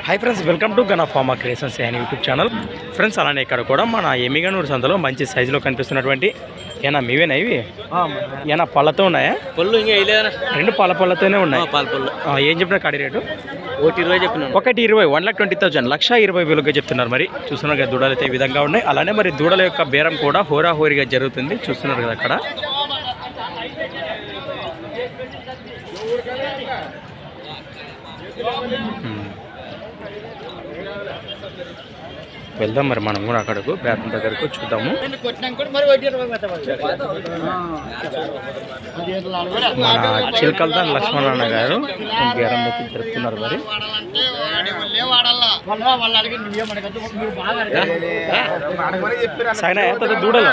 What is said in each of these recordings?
Hi friends welcome to gun pharma creations and YouTube channel friends అలానే ఇక్కడ కూడా మన ఎమిగనూరు సంతలో మంచి సైజులో కనిపిస్తున్నటువంటి ఏనా మీవేనా ఇవి? ఏనా పళ్ళతో ఉన్నాయా? పళ్ళు ఇంకా రెండు పళ్ళ పళ్ళతోనే ఉన్నాయి. పాల పళ్ళు ఆ, ఏం చెప్పిన కాడి రేటు? ఒకటి ఇరవై చెప్పినాను. ఒకటి ఇరవై వన్ లాక్ ట్వంటీ థౌసండ్ లక్ష ఇరవై వేలుగా చెప్తున్నారు మరి. చూస్తున్నారు కదా దూడలు అయితే ఈ విధంగా ఉన్నాయి. అలానే మరి దూడల యొక్క బేరం కూడా హోరాహోరీగా జరుగుతుంది. చూస్తున్నారు కదా అక్కడ. Hmm. వెళ్దాం మరి మనం కూడా అక్కడకు బేరం దగ్గరకు చూద్దాము మన చిలకల్దా లక్ష్మణ గారు దగ్గర జరుపుతున్నారు మరి ఎంత దూడలు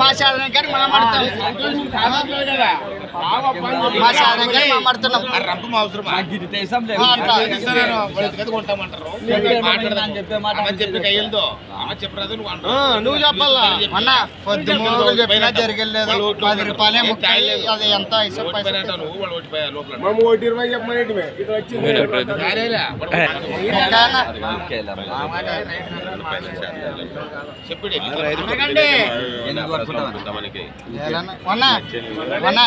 మా సాధన మనం ఆడతాం. మా సాధన కానీ మనం ఆడుతున్నాం. నువ్వు చెప్పాలా? అన్న పొద్దు మూడు చెప్పినా జరిగలేదు పది రూపాయలే అది ఎంత? పైసలు ముక్కాయనా? మొన్న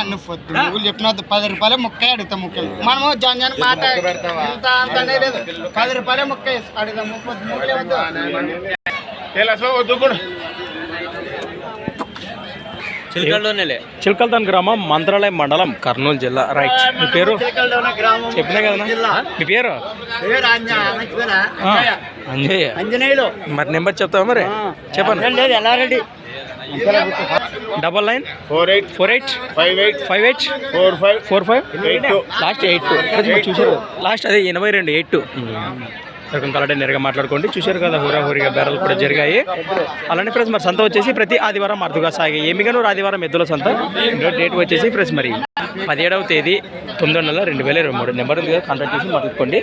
నువ్వు పొద్దు నువ్వు చెప్పిన పది రూపాయలే ముక్కాయి అడుగుతాం ముక్కలు మనము జాన్ జాన్ మాట ఇంత లేదు. పది రూపాయలే ముక్కాయి అడుగుతాం ముప్పై ముక్కలే వద్దు. చిలకల్లోనే చిలకల్దాన్ గ్రామం మంత్రాలయం మండలం కర్నూలు జిల్లా. రైట్ మీ పేరు? చెప్పినా కదా? మీ పేరు? ఆ, అంజయ్య అంజనేయులు. మరి నెంబర్ చెప్తావా మరి? చెప్పండి లేదు Yellareddy. Double nine four eight four eight five eight five eight four five four five eight last eight two. చూసారు. లాస్ట్ అదే ఎనభై రెండు ఎయిట్ టూ. రకం కలడే నేరుగా మాట్లాడుకోండి. చూశారు కదా హోరా హోరీగా బేరాలు కూడా జరిగాయి. అలానే ఫ్రెండ్స్ మరి సంత వచ్చేసి ప్రతి ఆదివారం అర్థగా సాగాయి ఏమిగాను ఆదివారం ఎద్దుల సంత? డేట్ వచ్చేసి ఫ్రెండ్స్ మరి పదిహేడవ తేదీ తొమ్మిదో నెల రెండు వేల ఇరవై మూడు. నెంబర్ ఉంది కాంటాక్ట్ చేసి మాట్లాడుకోండి.